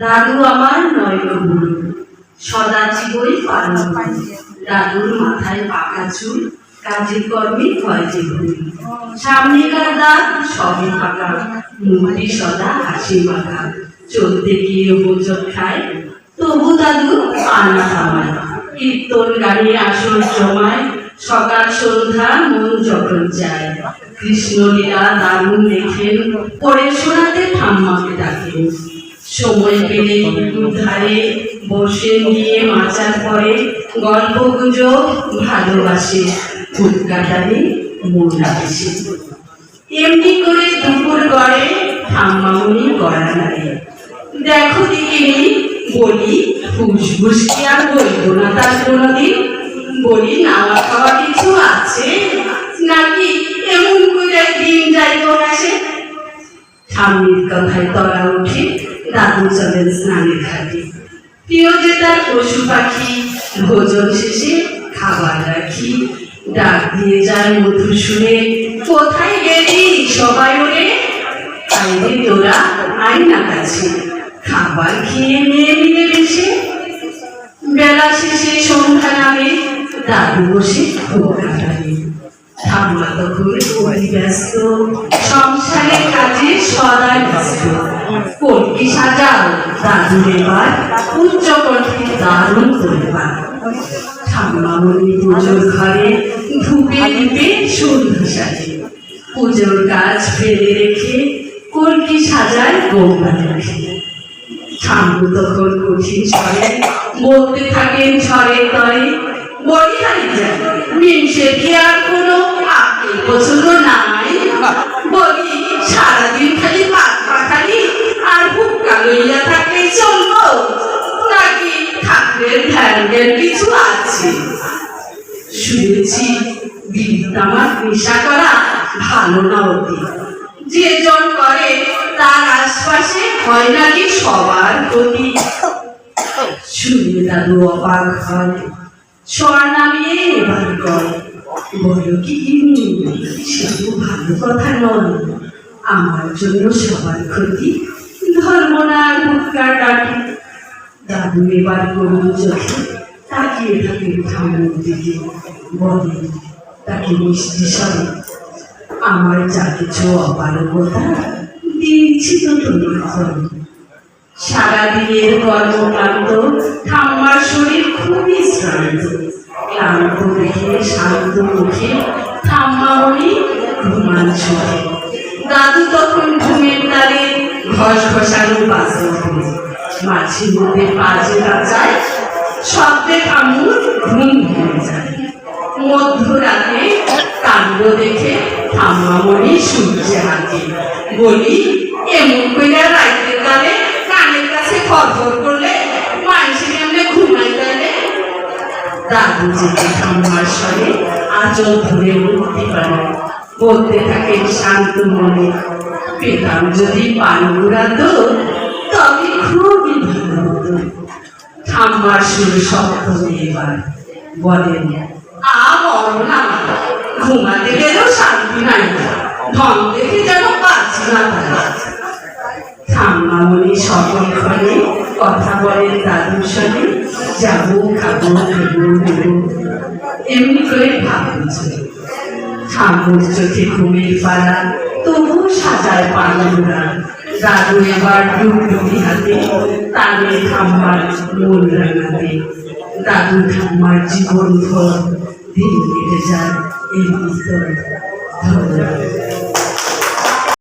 দাদু আমার নয় গুরু সদা জীবই পালন দাদুর মাথায় পাকা চুল, কাজের কর্মে হয় যে ভুল সামনেকার দাঁত সবই ফাঁকা। মুখটি সদা হাসি মাখা। চলতে গিয়ে বোঝক খায় তবু দাদু আনা থামায় কীর্তন গানে আসর জমায় সকাল সন্ধ্যা মন যখন যায় কৃষ্ণলীলা দারুণ দেখেন। পড়ে শোনাতে ঠাম্মাকে ডাকেন। সময় পেলে ধারে বসে নিয়ে মাচার পরে গল্প গুজব ভালোবাসে ফুট কাটারে মন রাখছে এমনি করে দুপুর গড়ে ঠাম্মামনি গড়া নাড়ে। দেখো দিকিনি বলি ফুসফুস কি আর বলব না তার কোনোদিন। বলি নাওয়া খাওয়া কিছু আছে? নাকি এমন করে দিন যাই আসে স্বামীর কথায় তলা উঠে দাদু চলেন স্নানের ঘাটে প্রিয় যে তার পশু পাখি, ভোজন শেষে খাবার রাখি। ডাক দিয়ে যায় মধুর শুনে কোথায় গেলি সবাই ওরে? আইরে তোরা আয় কাছে। খাবার খেয়ে নিয়ে মিলে বেশে। বেলা শেষে সন্ধ্যা নামে, দাদু বসে খুব কাটাবে ঠাম্মা তখন ব্যস্ত, সংসারে সদাই কলকি সাজাও দারুণ করবার ঠাম্মা পুজোর ঘরে ধূপে সন্ধ্যা সাজে। পুজোর কাজ ফেলে রেখে কলকি সাজায় গৌরা রেখে ঠাম্মু তখন কঠিন স্বরে, বলতে থাকেন ঝড়ে তরে বলি হারি যায় মিনসে কি আর কোনো আগে পছন্দ নাই? বলি ধ্যান কিছু আছে। শুনেছি বিড়ি তামাক নেশা করা ভালো না অতি। যে জন করে তার আশপাশে হয় নাকি সবার প্রতি শুনে দাদু অবাক হয়। স্বর নামিয়ে এবার কয়, বলো কি সে ভালো কথা নয়। আমার জন্য সবার ক্ষতি ধর্ম না ভুটকার ডাকে দাদু এবার করুন চোখে তাকিয়ে থাকে ঠাকুর দিকে বলে, তাকে মিষ্টি সবে আমার যা কিছু অপারগতা দিয়েছি তো তোমার জন্য সারাদিনের কর্মক্লান্ত ঠাম্মার শরীর খুবই শ্রান্ত, ক্লান্ত দেখে শান্ত মুখে ঠাম্মা মনি ঘুমান সুখে দাদু তখন ঘুমের তালে ঘষ ঘষানো বাসে মাঝে মধ্যে পাজে কাচায় শব্দে ঠাম্মুর ঘুম ভেঙে যায়। মধ্যরাতে কাণ্ড দেখে ঠাম্মামণি সূর্যে হাতে বলি, এমন কইরা রাইতে কালে কানের কাছে খরখর করলে মানুষের এমনি ঘুমাই গেলে দাদু যেতে ঠাম্মার স্বরে আচল ধরে উঠতে পারে। বলতে থাকে শান্ত মনে, পেতাম যদি পান ঘুরাতো তবে খুবই ভালো হতো। ঠাম্মার সুর শব্দ এবার বলেন আ না, ঘুমাতে গেলেও শান্তি নাই। ধন দেখে যেন পাচ্ছি না ঠাম্মা সকল ঘরে কথা বলেন দাদুর সঙ্গে যাব, খাব এমনি করে ভাবছে ঠাকুর চোখে ঘুমিয়ে পাড়া তবু সাজায় পালনরা দাদু এবার ডুবডুবি হাতে তালে ঠাম্মার মন রাঙাতে। দাদু ঠাম্মার জীবন ভর দিন কেটে যায় এই ভিতর ধন্যবাদ